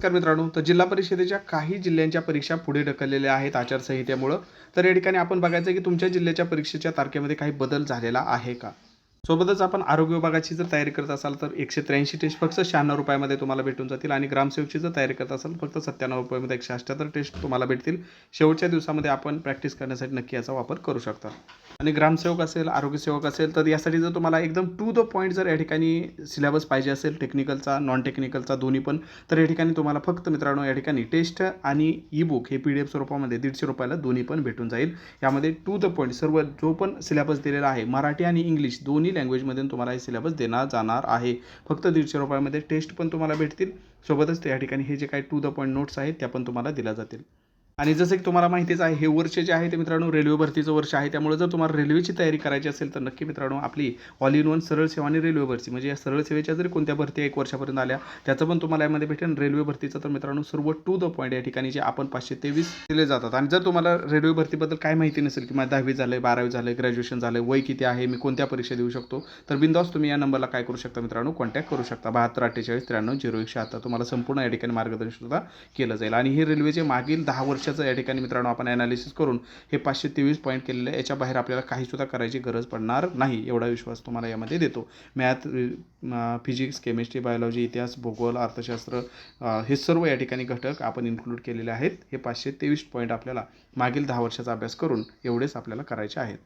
नमस्कार मित्रांनो तर जिल्हा परिषदेच्या काही जिल्ह्यांच्या परीक्षा पुढे ढकललेल्या आहेत आचारसंहितेमुळं. तर या ठिकाणी आपण बघायचं की तुमच्या जिल्ह्याच्या परीक्षेच्या तारखेमध्ये काही बदल झालेला आहे का? सोबतच आपण आरोग्य विभागाची जर तयारी करत असाल तर एकशे त्र्याऐंशी टेस्ट फक्त शहाण्णव रुपयामध्ये तुम्हाला भेटून जातील आणि ग्रामसेवकची जर तयारी करत असाल फक्त सत्त्याण्णव रुपयामध्ये एकशे अठ्ठ्याहत्तर टेस्ट तुम्हाला भेटतील. शेवटच्या दिवसामध्ये आपण प्रॅक्टिस करण्यासाठी नक्की याचा वापर करू शकता. आणि ग्रामसेवक असेल आरोग्यसेवक असेल तर यासाठी जर तुम्हाला एकदम टू द पॉईंट जर या ठिकाणी सिलेबस पाहिजे असेल टेक्निकलचा नॉन टेक्निकलचा दोन्ही पण तर या ठिकाणी तुम्हाला फक्त मित्रांनो या ठिकाणी टेस्ट आणि ई बुक हे पी डी एफ स्वरूपामध्ये दीडशे रुपयाला दोन्ही पण भेटून जाईल. यामध्ये टू द पॉईंट सर्व जो पण सिलेबस दिलेला आहे मराठी आणि इंग्लिश दोन्ही लँग्वेजमध्ये तुम्हाला हे सिलेबस देणार जाणार आहे. फक्त दीडशे रुपयामध्ये टेस्ट पण तुम्हाला भेटतील. सोबतच त्या ठिकाणी हे जे काही टू द पॉईंट नोट्स आहेत त्या पण तुम्हाला दिल्या जातील. आणि जसं की तुम्हाला माहितीच आहे हे वर्ष जे आहे ते मित्रांनो रेल्वे भरतीचं वर्ष आहे. त्यामुळे जर तुम्हाला रेल्वेची तयारी करायची असेल तर नक्की मित्रांनो आपली ऑल इन वन सरळ सेवा आणि रेल्वे भरती. म्हणजे या सरळ सेवेच्या जरी कोणत्या भरती एक वर्षापर्यंत आल्या त्याचं पण तुम्हाला यामध्ये भेटेल. रेल्वे भरतीचं तर मित्रांनो सर्व टू द पॉईंट या ठिकाणी जे आपण पाचशे तेवीस दिले जातात. आणि जर तुम्हाला रेल्वे भरतीबद्दल काय माहिती नसेल की माझं दहावी झालं बारावी झालं ग्रॅज्युएशन झालं वय किती आहे मी कोणत्या परीक्षा देऊ शकतो तर बिंदास तुम्ही या नंबरला काय करू शकता मित्रांनो कॉन्टॅक्ट करू शकता. बहात्तर अठ्ठेचाळीस त्र्याण्णव झिरो एकशे आता तुम्हाला संपूर्ण या ठिकाणी मार्गदर्शन सुद्धा केलं जाईल. आणि हे रेल्वेचे मागील दहा वर्ष वर्षाचं या ठिकाणी मित्रांनो आपण ॲनालिसिस करून हे पाचशे तेवीस पॉईंट केलेलं आहे याच्या बाहेर आपल्याला काहीसुद्धा करायची गरज पडणार नाही एवढा विश्वास तुम्हाला यामध्ये देतो. मॅथ फिजिक्स केमिस्ट्री बायोलॉजी इतिहास भूगोल अर्थशास्त्र हे सर्व या ठिकाणी घटक आपण इन्क्लूड केलेले आहेत. हे पाचशे तेवीस पॉईंट आपल्याला मागील दहा वर्षाचा अभ्यास करून एवढेच आपल्याला करायचे आहेत.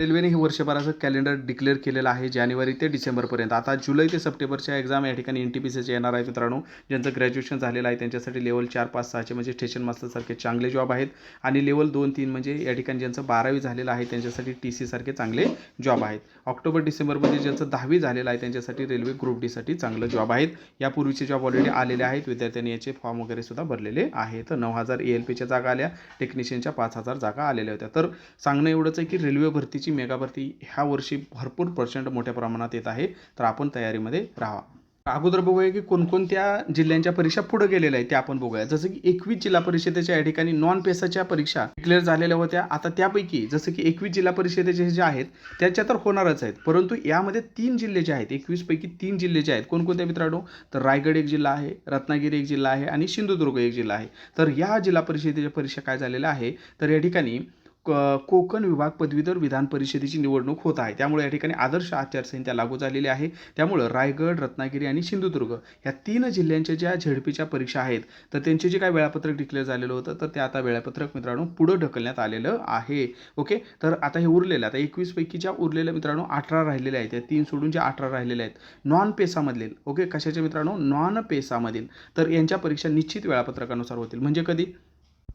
रेल्वेने हे वर्षभराचं कॅलेंडर डिक्लेअर केलेलं आहे जानेवारी ते डिसेंबरपर्यंत. आता जुलै ते सप्टेंबरच्या एक्झाम या ठिकाणी एन टी पी सीचे येणार आहेत मित्रांनो. ज्यांचं ग्रॅज्युएशन झालेलं आहे त्यांच्यासाठी लेवल चार पाच सहाचे म्हणजे स्टेशन मास्टरसारखे चांगले जॉब आहेत. आणि लेवल दोन तीन म्हणजे या ठिकाणी ज्यांचं बारावी झालेलं आहे त्यांच्यासाठी टी सीसारखे चांगले जॉब आहेत. ऑक्टोबर डिसेंबरमध्ये ज्यांचं दहावी झालेलं आहे त्यांच्यासाठी रेल्वे ग्रुप डीसाठी चांगलं जॉब आहेत. यापूर्वीचे जॉब ऑलरेडी आलेले आहेत. विद्यार्थ्यांनी याचे फॉर्म वगैरे सुद्धा भरलेले आहेत. नऊ हजार ए एल पीच्या जागा आल्या. टेक्निशियनच्या पाच हजार जागा आलेल्या होत्या. तर सांगणं एवढंच आहे की रेल्वे भरतीची मेगा भरती ह्या वर्षी भरपूर प्रचंड मोठ्या प्रमाणात येत आहे. तर आपण तयारीमध्ये राहा अगोदर बघूया की कोणकोणत्या जिल्ह्यांच्या परीक्षा पुढे गेलेल्या आहेत त्या आपण बघूया. जसं की एकवीस जिल्हा परिषदेच्या या ठिकाणी नॉन पेसाच्या परीक्षा डिक्लेअर झालेल्या होत्या. आता त्यापैकी जसं की एकवीस जिल्हा परिषदेचे जे आहेत त्याच्या तर होणारच आहेत. परंतु यामध्ये तीन जिल्हे जे आहेत एकवीसपैकी तीन जिल्हे जे आहेत कोणकोणते मित्रांनो? तर रायगड एक जिल्हा आहे रत्नागिरी एक जिल्हा आहे आणि सिंधुदुर्ग एक जिल्हा आहे. तर या जिल्हा परिषदेच्या परीक्षा काय झालेल्या आहे? तर या ठिकाणी क- कोकण विभाग पदवीधर विधान परिषदेची निवडणूक होत आहे. त्यामुळे या ठिकाणी आदर्श आचारसंहिता लागू झालेली आहे. त्यामुळं रायगड रत्नागिरी आणि सिंधुदुर्ग या तीन जिल्ह्यांच्या ज्या झेडपीच्या परीक्षा आहेत तर त्यांचे जे काय वेळापत्रक डिक्लेअर झालेलं होतं तर ते आता वेळापत्रक मित्रांनो पुढं ढकलण्यात आलेलं आहे. ओके? तर आता हे उरलेलं आता एकवीसपैकी ज्या उरलेल्या मित्रांनो अठरा राहिलेल्या आहेत या तीन सोडून ज्या अठरा राहिलेल्या आहेत नॉन पेसामधील ओके? कशाचे मित्रांनो? नॉन पेसामधील तर यांच्या परीक्षा निश्चित वेळापत्रकानुसार होतील. म्हणजे कधी?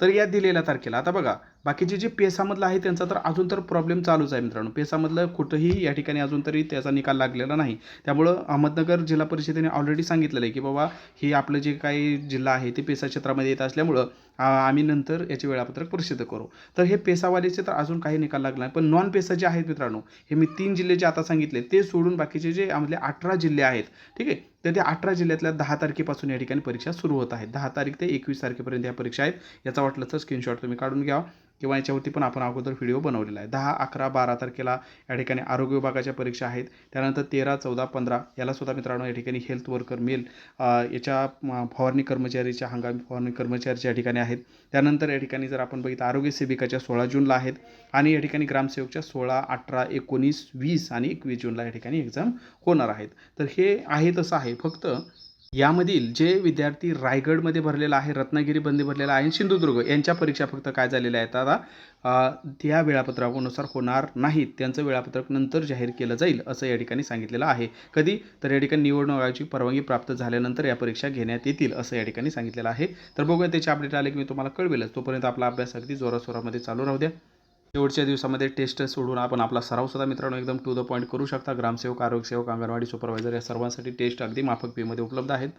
तर या दिलेल्या तारखेला. आता बघा बाकीचे जे पेसामधलं आहे त्यांचा तर अजून तर प्रॉब्लेम चालूच आहे मित्रांनो. पेसामधलं कुठंही या ठिकाणी अजून तरी त्याचा निकाल लागलेला नाही. त्यामुळं अहमदनगर जिल्हा परिषदेने ऑलरेडी सांगितलेलं आहे की बाबा हे आपलं जे काही जिल्हा आहे ते पेसा क्षेत्रामध्ये येत असल्यामुळं आम्ही नंतर याचे वेळापत्रक प्रसिद्ध करू. तर हे पेसावालेचे तर अजून काही निकाल लागला नाही. पण नॉन पेसा जे आहेत मित्रांनो हे मी तीन जिल्हे जे आता सांगितले ते सोडून बाकीचे जे आमले अठरा जिल्हे आहेत ठीक आहे? तर त्या अठरा जिल्ह्यातल्या दहा तारखेपासून या ठिकाणी परीक्षा सुरू होत आहेत. दहा तारीख ते एकवीस तारखेपर्यंत या परीक्षा आहेत. याचा वाटलं तर स्क्रीनशॉट तुम्ही काढून घ्या. किंवा याच्यावरती पण आपण अगोदर व्हिडिओ बनवलेला आहे. दहा अकरा बारा तारखेला या ठिकाणी आरोग्य विभागाच्या परीक्षा आहेत. त्यानंतर तेरा चौदा पंधरा याला सुद्धा मित्रांनो या ठिकाणी हेल्थ वर्कर मेल याच्या फवारणी कर्मचारीच्या हंगामी फवारणी कर्मचारीच्या या ठिकाणी आहेत. त्यानंतर या ठिकाणी जर आपण बघितलं आरोग्य सेविकाच्या सोळा जूनला आहेत आणि या ठिकाणी ग्रामसेवकच्या सोळा अठरा एकोणीस वीस आणि एकवीस जूनला या ठिकाणी एक्झाम होणार आहेत. तर हे आहे तसं आहे. फक्त यामधील जे विद्यार्थी रायगडमध्ये भरलेला आहे रत्नागिरीमध्ये भरलेला आहे आणि सिंधुदुर्ग यांच्या परीक्षा फक्त काय झालेल्या आहेत आता त्या वेळापत्रकानुसार होणार नाहीत. त्यांचं वेळापत्रक नंतर जाहीर केलं जाईल असं या ठिकाणी सांगितलेलं आहे. कधी? तर या ठिकाणी निवडणूक आयोगाची परवानगी प्राप्त झाल्यानंतर या परीक्षा घेण्यात येतील असं या ठिकाणी सांगितलेलं आहे. तर बघूया त्याचे अपडेट आले की मी तुम्हाला कळवेलच. तोपर्यंत आपला अभ्यास अगदी जोरासोरामध्ये चालू राहू द्या. शेवटच्या दिवसामध्ये टेस्ट सोडून आपण आपला सराव सुद्धा मित्रांनो एकदम टू द पॉईंट करू शकता. ग्रामसेवक आरोग्यसेवक अंगणवाडी सुपरवायझर या सर्वांसाठी टेस्ट अगदी माफक फीमध्ये उपलब्ध आहेत.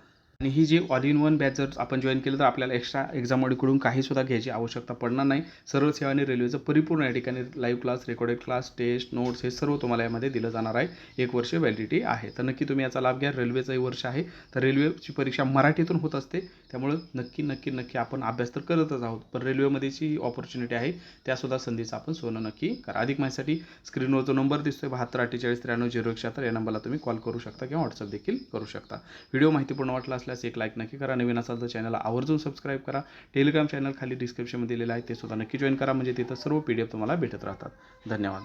आणि ही जी ऑल इन वन बॅच जर आपण जॉईन केलं तर आपल्याला एक्स्ट्रा एक्झामकडून काही सुद्धा घ्यायची आवश्यकता पडणार नाही. सरळ सेवा आणि रेल्वेचं परिपूर्ण या ठिकाणी live class recorded class test notes हे सर्व तुम्हाला यामध्ये दिलं जाणार आहे. एक वर्ष व्हॅलिडिटी आहे. तर नक्की तुम्ही याचा लाभ घ्या. रेल्वेचंही वर्ष आहे. तर रेल्वेची परीक्षा मराठीतून होत असते. त्यामुळं नक्की नक्की नक्की आपण अभ्यास तर करतच आहोत. पण रेल्वेमध्ये जी ऑपॉर्च्युनिटी आहे. त्यासुद्धा संधीचं आपण सोनं नक्की करा. अधिक माहितीसाठी स्क्रीनवर जो नंबर दिसतोय बहात्तर अठ्ठेचाळीस त्र्याण्णव झिरो एकशे तर या नंबरला तुम्ही कॉल करू शकता किंवा व्हॉट्सअप देखील करू शकता. व्हिडिओ माहितीपूर्ण वाटला असल्यास असल्यास एक लाईक नक्की करा. नवीन असाल तर चॅनलला आवर्जून सबस्क्राईब करा. टेलिग्राम चॅनल खाली डिस्क्रिप्शनमध्ये दिलेलं आहे ते सुद्धा नक्की जॉईन करा. म्हणजे तिथं सर्व पी डी एफ तुम्हाला भेटत राहतात. धन्यवाद.